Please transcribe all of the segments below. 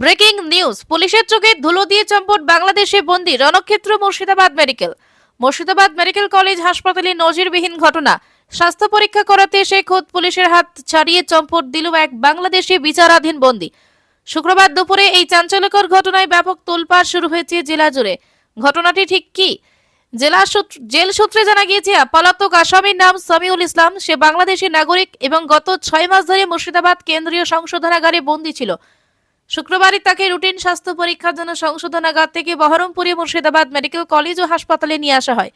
Breaking news. পুলিশের চোখে ধুলো দিয়ে চম্পট বাংলাদেশে বন্দী রণক্ষেত্র Murshidabad medical. Murshidabad medical college হাসপাতালে নজিরবিহীন ঘটনা। স্বাস্থ্য পরীক্ষা করাতে এসে খোদ পুলিশের হাত ছাড়িয়ে চম্পট দিল এক বাংলাদেশি বিচারাধীন বন্দী। শুক্রবার দুপুরে এই চাঞ্চল্যকর ঘটনায় ব্যাপক তোলপাড় শুরু হয়েছে জেলা জুড়ে। ঘটনাটি ঠিক কি? জেলা জেল সূত্রে জানা গিয়েছে, পলাতক আসামির নাম সামিউল ইসলাম। সে বাংলাদেশি নাগরিক এবং গত ছয় মাস ধরে মুর্শিদাবাদ কেন্দ্রীয় সংশোধনাগারে বন্দী ছিল। শুক্রবারই তাকে রুটিন স্বাস্থ্য পরীক্ষার জন্য সংশোধনাগার থেকে বহরমপুরে মুর্শিদাবাদ মেডিকেল কলেজ ও হাসপাতালে নিয়ে আসা হয়।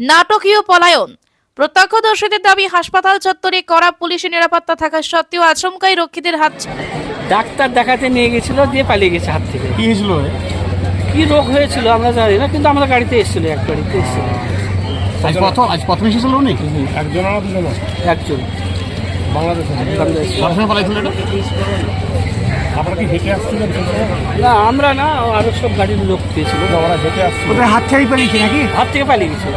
নাটকীয় পলায়ন। প্রত্যক্ষদর্শীদের দাবি হাসপাতাল চত্বরে কড়া পুলিশি নিরাপত্তা থাকা সত্ত্বেও আচমকাই রক্ষীদের হাত ডাক্তার দেখাতে নিয়ে গেছিল দিয়ে পালিয়ে গেছে হাত থেকে। কি হয়েছিল? কি রোগ হয়েছিল আমরা জানি না কিন্তু আমরা গাড়িতে এসেছিল এক গাড়িতে এসেছিল। আজ প্রথম আজ প্রথম এসেছিল উনি? একজন একজন। বাংলাদেশে। বাংলাদেশ। পড়াশোনা পালাইছিল এটা? আপনারা কি হেঁটে আসছিলেন না আমরা না আরও সব গাড়ির লোক দিয়েছিল ওরা হেঁটে আসছিল ওদের হাত ছাড়ি পালিয়েছে নাকি? হাত থেকে পালিয়ে গেছিল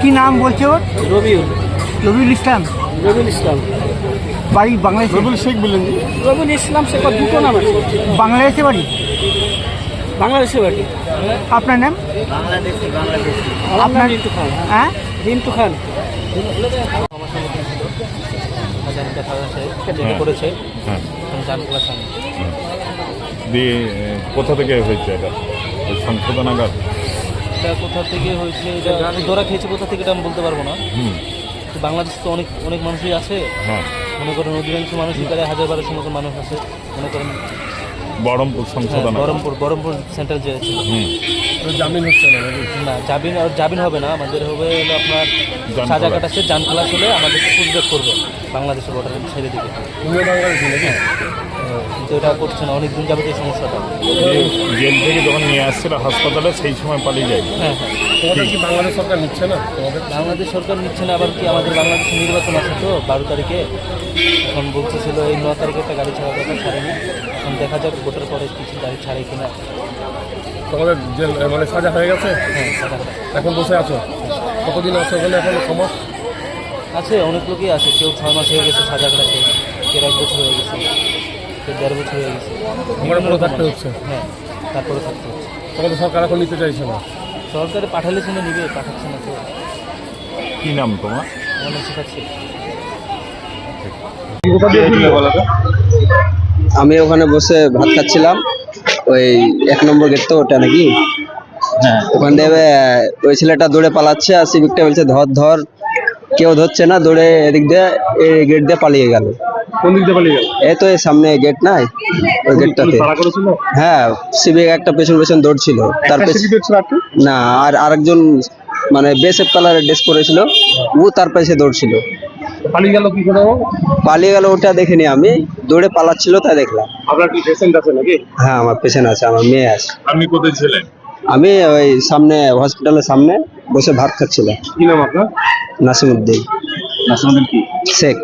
কি নাম বলছে ওর? রবিউল। রবিউল ইসলাম। রবিউল ইসলাম। বাড়ি বাংলাদেশে? রবিউল শেখ বললেন রবিউল ইসলাম সে কত দুটো নাম আছে। বাংলাদেশে বাড়ি? বাংলাদেশে বাড়ি। আপনার নাম? নাম রিন্টু খান। হ্যাঁ? রিন্টু খান। করেছে। দিয়ে কোথা থেকে হয়েছে এটা? ওই সংশোধনাগার এটা কোথা থেকে হয়েছে? এটা ধরা খেয়েছে কোথা থেকে এটা আমি বলতে পারব না। হুম। বাংলাদেশে তো অনেক অনেক মানুষই আছে। হ্যাঁ। মনে করেন অধিকাংশ মানুষ এখানে হাজার বারোশো মতো মানুষ আছে। মনে করেন বহরমপুর হ্যাঁ, বহরমপুর বহরমপুর সেন্টার যে ছিল হুম। জামিন হচ্ছে না না জামিন আর জামিন হবে না। আমাদের হবে হলো আপনার সাজা। কাটাচ্ছে যান খোলাস হলে আমাদেরকে ফুটব্যাক করবে। বাংলাদেশের বর্ডার ছেড়ে দিবে তুমিও বাংলাদেশে নাকি কিন্তু এটা করছে না অনেকদিন যাবে এই সমস্যাটা। জেল থেকে যখন নিয়ে আসছিল হাসপাতালে সেই সময় পালিয়ে যায়। হ্যাঁ হ্যাঁ। কি বাংলাদেশ সরকার নিচ্ছে না? বাংলাদেশ সরকার নিচ্ছে না আবার কি আমাদের বাংলাদেশে নির্বাচন আছে তো বারো তারিখে। এখন বলতেছিল এই ন তারিখে একটা গাড়ি ছাড়ার কথা ছাড়েনি। এখন দেখা যাক ভোটের পরে কিছু গাড়ি ছাড়ে কিনা। তোমাদের জেল মানে সাজা হয়ে গেছে? হ্যাঁ এখন বসে আছো? কতদিন আছো ওখানে? এখন সময়? আছে অনেক লোকই আছে। কেউ ছয় মাস হয়ে গেছে সাজা কাটাতে কেউ এক বছর হয়ে গেছে কেউ দেড় বছর হয়ে গেছে। থাকতে হচ্ছে? হ্যাঁ তারপরে থাকতে হচ্ছে। তোমাদের সরকার এখন নিতে চাইছে না? সরকারে পাঠালে শুনে নিবে পাঠাচ্ছে না তো। কি নাম তোমার? আমার শেখাচ্ছে। আমি ওখানে বসে ভাত খাচ্ছিলাম। ওই এক নম্বর গেট তো ওটা নাকি? ওখান থেকে ওই ছেলেটা দৌড়ে পালাচ্ছে আর সিভিকটা বলছে ধর ধর। কেউ ধরছে না দৌড়ে এদিক দিয়ে এই গেট দিয়ে পালিয়ে গেল। কোন দিক দিয়ে পালিয়ে গেল? এই তো এই সামনে গেট নাই ওই গেটটাতে হ্যাঁ সিভিক একটা পেছন পেছন দৌড়ছিল। তার না আর আরেকজন মানে বেসেফ কালারের ড্রেস পরেছিল ও তার দৌড়ছিল। পালিয়ে গেল কি করে ও? পালিয়ে গেল ওটা দেখিনি আমি দৌড়ে পালাচ্ছিল তাই দেখলাম। আপনার কি পেশেন্ট আছে নাকি? হ্যাঁ আমার পেছনে আছে আমার মেয়ে আছে। আপনি কোথায় ছিলেন? আমি ওই সামনে হসপিটালের সামনে বসে ভাত খাচ্ছিলাম। কি নাম আপনার? নাসিমুদ্দিন। নাসিমুদ্দিন কি? শেখ।